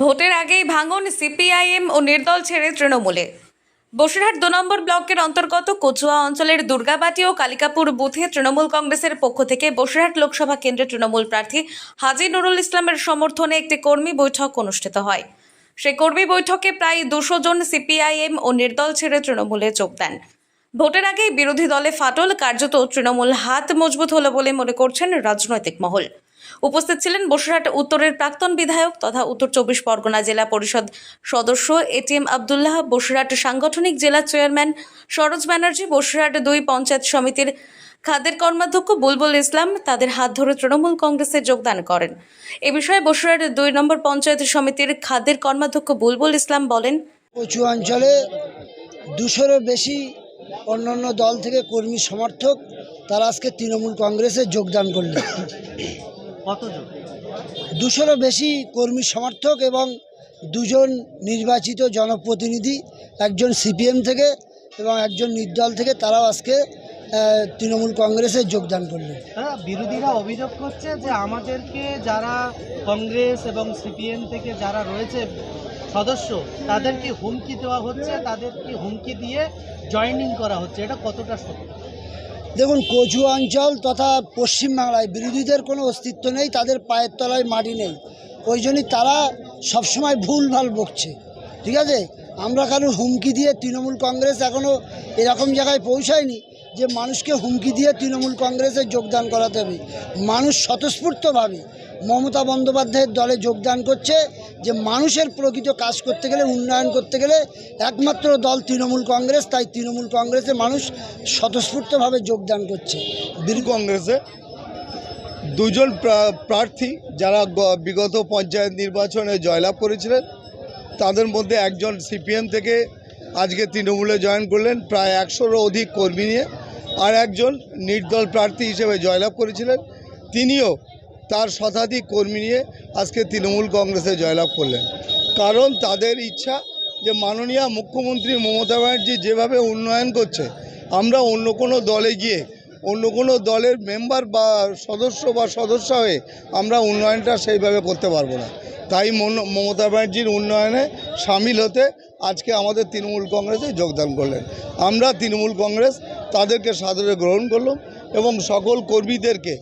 ভোটের আগেই ভাঙন, সিপিআইএম ও নির্দল ছেড়ে তৃণমূলে। বসিরহাট দু নম্বর ব্লকের অন্তর্গত কচুয়া অঞ্চলের দুর্গাবাটি ও কালিকাপুর বুথে তৃণমূল কংগ্রেসের পক্ষ থেকে বসিরহাট লোকসভা কেন্দ্রে তৃণমূল প্রার্থী হাজি নুরুল ইসলামের সমর্থনে একটি কর্মী বৈঠক অনুষ্ঠিত হয়। সেই কর্মী বৈঠকে প্রায় দুশো জন সিপিআইএম ও নির্দল ছেড়ে তৃণমূলে যোগ দেন। ভোটের আগেই বিরোধী দলে ফাটল, কার্যত তৃণমূল হাত মজবুত হলো বলে মনে করছেন রাজনৈতিক মহল। উপস্থিত ছিলেন বসিরহাট উত্তরের প্রাক্তন বিধায়ক তথা উত্তর চব্বিশ পরগনা জেলা পরিষদ সদস্য এটিএম আবদুল্লাহ, বসিরহাট সাংগঠনিক জেলা চেয়ারম্যান সরোজ ব্যানার্জি, বসিরহাট দুই পঞ্চায়েত সমিতির খাদের কর্মাধ্যক্ষ বুলবুল ইসলাম তাদের হাত ধরে তৃণমূল কংগ্রেসে যোগদান করেন। এ বিষয়ে বসিরহাট দুই নম্বর পঞ্চায়েত সমিতির খাদের কর্মাধ্যক্ষ বুলবুল ইসলাম বলেন অঞ্চলে দুশোরও বেশি অন্যান্য দল থেকে কর্মী সমর্থক তারা আজকে তৃণমূল কংগ্রেসে যোগদান করলেন। কতজন? দুশোরও বেশি কর্মী সমর্থক এবং দুজন নির্বাচিত জনপ্রতিনিধি একজন সিপিএম থেকে এবং একজন নির্দল থেকে তারাও আজকে তৃণমূল কংগ্রেসে যোগদান করলেন। হ্যাঁ বিরোধীরা অভিযোগ করছে যে আমাদেরকে যারা কংগ্রেস এবং সিপিএম থেকে যারা রয়েছে সদস্য তাদেরকে হুমকি দেওয়া হচ্ছে? তাদেরকে হুমকি দিয়ে জয়েনিং করা হচ্ছে? এটা কতটা সত্য? দেখুন কচু অঞ্চল তথা পশ্চিমবাংলায় বিরোধীদের কোনো অস্তিত্ব নেই, তাদের পায়ের তলায় মাটি নেই। ওই জন্যই তারা সবসময় ভুল ভালো বকছে। ঠিক আছে? আমরা কারোর হুমকি দিয়ে তৃণমূল কংগ্রেস এখনও এরকম জায়গায় পৌঁছায়নি। যে মানুষকে হুমকি দিয়ে তৃণমূল কংগ্রেসে যোগদান করাতে হবে। মানুষ স্বতঃস্ফূর্তভাবে মমতা বন্দ্যোপাধ্যায়ের দলে যোগদান করছে যে মানুষের প্রকৃত কাজ করতে গেলে, উন্নয়ন করতে গেলে একমাত্র দল তৃণমূল কংগ্রেস, তাই তৃণমূল কংগ্রেসে মানুষ স্বতঃস্ফূর্তভাবে যোগদান করছে। বিরোধী কংগ্রেসে দুজন প্রার্থী যারা বিগত পঞ্চায়েত নির্বাচনে জয়লাভ করেছিলেন, তাদের মধ্যে একজন সিপিএম থেকে আজকে তৃণমূলে জয়েন করলেন, প্রায় একশোরও অধিক কর্মী নিয়ে। আর একজন নির্দল প্রার্থী হিসেবে জয়লাভ করেছিলেন। তিনিও তার শতাধিক কর্মী নিয়ে আজকে তৃণমূল কংগ্রেসে জয়লাভ করলেন। কারণ তাদের ইচ্ছা যে মাননীয় মুখ্যমন্ত্রী মমতা ব্যানার্জি যেভাবে উন্নয়ন করছে, আমরা অন্য কোনো দলে গিয়ে, অন্য কোনো দলের মেম্বার বা সদস্য বা সদস্য হয়ে আমরা উন্নয়নটা সেইভাবে করতে পারব না। তাই মমতা ব্যানার্জির উন্নয়নে সামিল হতে আজকে আমাদের তৃণমূল কংগ্রেসে যোগদান করলেন। আমরা তৃণমূল কংগ্রেস তাদেরকে সাদরে গ্রহণ করলাম এবং সকল কর্মীদেরকে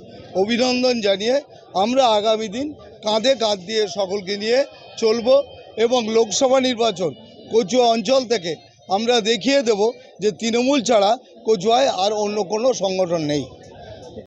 অভিনন্দন জানিয়ে আমরা আগামী দিন কাঁধে কাঁধ দিয়ে সকলকে নিয়ে চলব এবং লোকসভা নির্বাচন কচুয়া অঞ্চল থেকে আমরা দেখিয়ে দেব যে তৃণমূল ছাড়া কচুয়ায় আর অন্য কোনো সংগঠন নেই।